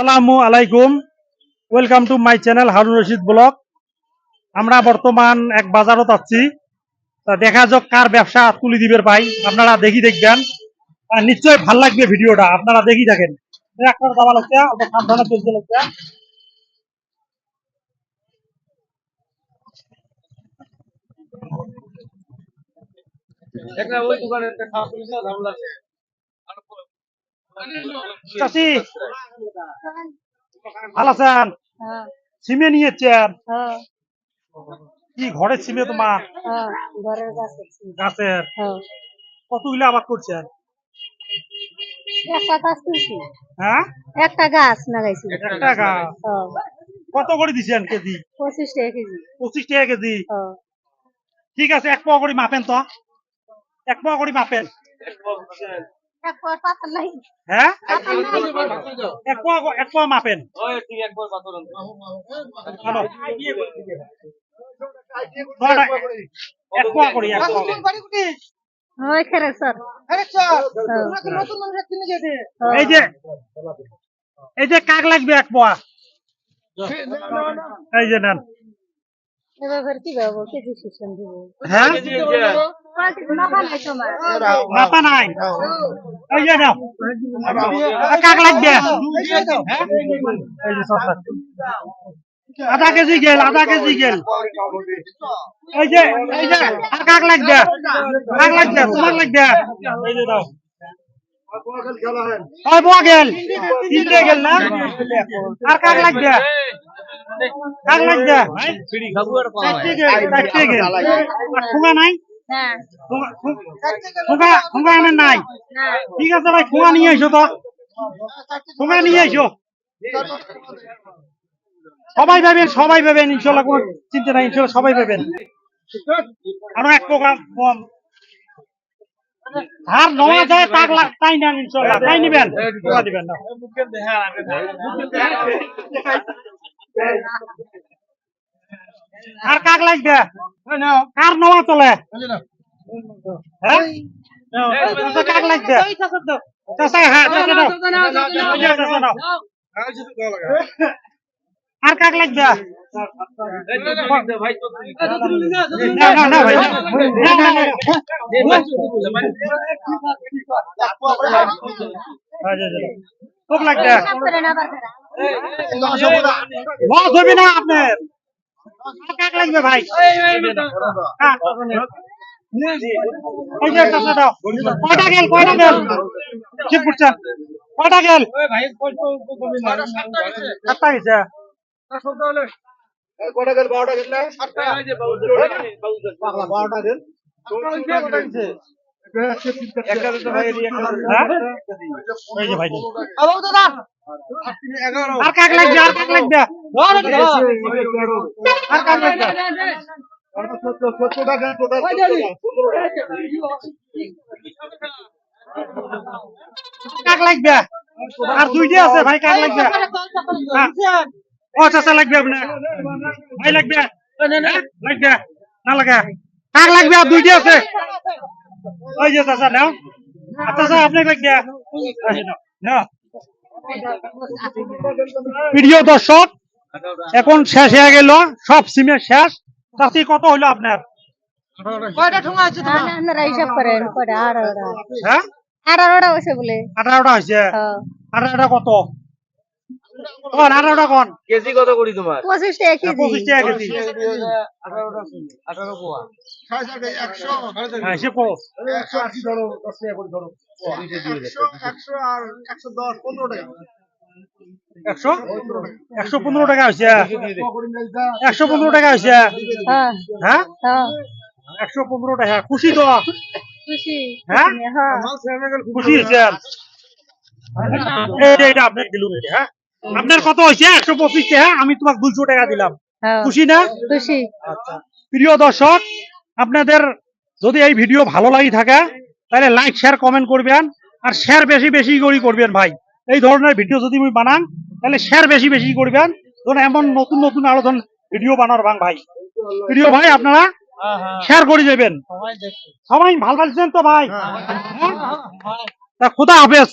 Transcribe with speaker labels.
Speaker 1: আসসালামু আলাইকুম। Welcome to my channel Harun Rashid blog আমরা বর্তমান এক বাজারত আছি। তা দেখা যাক কার ব্যবসা তুলি দিবের ভাই। আপনারা দেখি দেখবেন। আর নিশ্চয়ই ভালো লাগবে ভিডিওটা। আপনারা দেখি থাকেন। একটা
Speaker 2: ওই দোকানে একটা খাওয়া ঝামেলা আছে।
Speaker 1: চাষি ভালো আছেন?
Speaker 3: হ্যাঁ।
Speaker 1: সিমে নিয়েছেন
Speaker 3: হ্যাঁ।
Speaker 1: কি ঘরের সিমে তোমার
Speaker 3: হ্যাঁ ঘরের
Speaker 1: গাছের কতগুলো আবাদ করছেন?
Speaker 3: একটা গাছ
Speaker 1: হ্যাঁ?
Speaker 3: একটা গাছ লাগাইছি।
Speaker 1: একটা গাছ? কত করে দিছেন কেজি?
Speaker 3: পঁচিশ টাকা কেজি।
Speaker 1: পঁচিশ টাকা কেজি? ঠিক আছে এক পোয়া করে মাপেন তো। এক পোয়া করে মাপেন।
Speaker 3: এক পর পাতা নাই।
Speaker 1: হ্যাঁ?
Speaker 3: পাতা নাই।
Speaker 1: এক পোয়া এক পোয়া মাপেন।
Speaker 2: ওই তুই একবার পাথর আন।
Speaker 1: ভালো। ধরো, এক পোয়া করি। এক পোয়া করে।
Speaker 3: ওই খেরে স্যার
Speaker 1: এই যে এই যে কাক লাগবে এক পোয়া এই যে নেন।
Speaker 3: এবার কি ভাবো কেজি সিস্টেম দিব।
Speaker 1: হ্যাঁ?
Speaker 2: কেজি এই যে,
Speaker 3: মাথা নাই। তোমার
Speaker 1: মাপা নাই। এই যে নাও কাক লাগবে? এই যে সস্তা। আধা কেজি গেল আধা কেজি গেল। এই যে এই যে আর কাক লাগবে? কাক লাগবে? তোমার লাগবে? এই যে দাও। বোয়া গেল? তিনটে গেল না? আর কাক লাগবে? কাক লাগবে
Speaker 2: বিড়ি খাব আর পাওয়া
Speaker 1: ঠোঙা নাই?
Speaker 3: হ্যাঁ।
Speaker 1: ঠোঙা- ঠোঙা ঠোঙা আনেন নাই? ঠিক আছে ভাই ঠোঙা নিয়ে এসো তো। ঠোঙা নিয়ে এসো। সবাই পাবেন সবাই পাবেন ইনশাল্লাহ কোনো চিন্তা নাই ইনশাল্লাহ সবাই পাবেন আরও এক প্রকার কম ধার নেওয়া যায় তাক লাগ তাই নেন ইনশাল্লাহ। তাই নিবেন। দিবেন না আর কাক লাগবে কার নেওয়া চলে হ্যাঁ কাক লাগবে হ্যাঁ। আর কাক লাগবে
Speaker 2: ভাই
Speaker 1: খুব লাগবে। লস হবে না আপনার। কাক লাগবে ভাই। এই যে চাচা দাও। কয়টা গেল? কয়টা গেল? কি করছেন কয়টা গেল? সাতটা গেছে। হ্যাঁ? এই যে ভাই আর কাক লাগবে আর কাক লাগবে? আর কাক লাগবে? কাক লাগবে? আর দুইটা আছে ভাই কাক লাগবে? হ্যাঁ। ও চাচা লাগবে আপনার ভাই লাগবে? হ্যাঁ? লাগবে। না লাগে। কাক লাগবে? আর দুইটা আছে? ওই যে চাচা নাও। চাচা নাও, নাও। প্রিয় দর্শক এখন শেষ হয়ে গেল। সব সিমের শেষ। চাষি কত হইল আপনার?
Speaker 3: আপনারা হিসাব করেন কয়টা? আঠারোটা।
Speaker 1: হ্যাঁ?
Speaker 3: আঠারোটা হয়েছে বলে।
Speaker 1: আঠারোটা হয়েছে?
Speaker 3: হ্যাঁ।
Speaker 1: আঠারোটা কত? কোন আঠারোটা কোন?
Speaker 2: কেজি কত করি তোমার?
Speaker 3: পঁচিশ টাকা কেজি।
Speaker 1: পঁচিশ টাকা কেজি।
Speaker 2: আঠারোটা আঠারো পোয়া
Speaker 1: হ্যাঁ করো একশো একশো পনেরো টাকা। হয়েছে। একশো পনেরো টাকা হয়েছে।
Speaker 3: হ্যাঁ।
Speaker 1: হ্যাঁ?
Speaker 3: হ্যাঁ।
Speaker 1: একশো পনেরো টাকা। খুশি তো?
Speaker 3: খুশি।
Speaker 1: হ্যাঁ?
Speaker 3: হ্যাঁ।
Speaker 1: খুশি হয়েছে। এটা আপনার দিলুম হ্যাঁ? আপনার কত হয়েছে? একশো পঁচিশ টাকা। আমি তোমাকে দুশো টাকা দিলাম।
Speaker 3: হ্যাঁ।
Speaker 1: খুশি না?
Speaker 3: খুশি।
Speaker 1: প্রিয় দর্শক আপনাদের যদি এই ভিডিও ভালো লাগি থাকে তাহলে লাইক শেয়ার কমেন্ট করবেন। আর শেয়ার বেশি বেশি করে করবেন ভাই। এই ধরনের ভিডিও যদি আমি বানান তাহলে শেয়ার বেশি বেশি করবেন। ধরুন এমন নতুন নতুন আরও ধরুন ভিডিও বানার ভাং ভাই। প্রিয় ভাই আপনারা শেয়ার করে যাবেন সবাই ভালো পাচ্ছেন তো ভাই? হ্যাঁ? তা খুদা হাফেজ।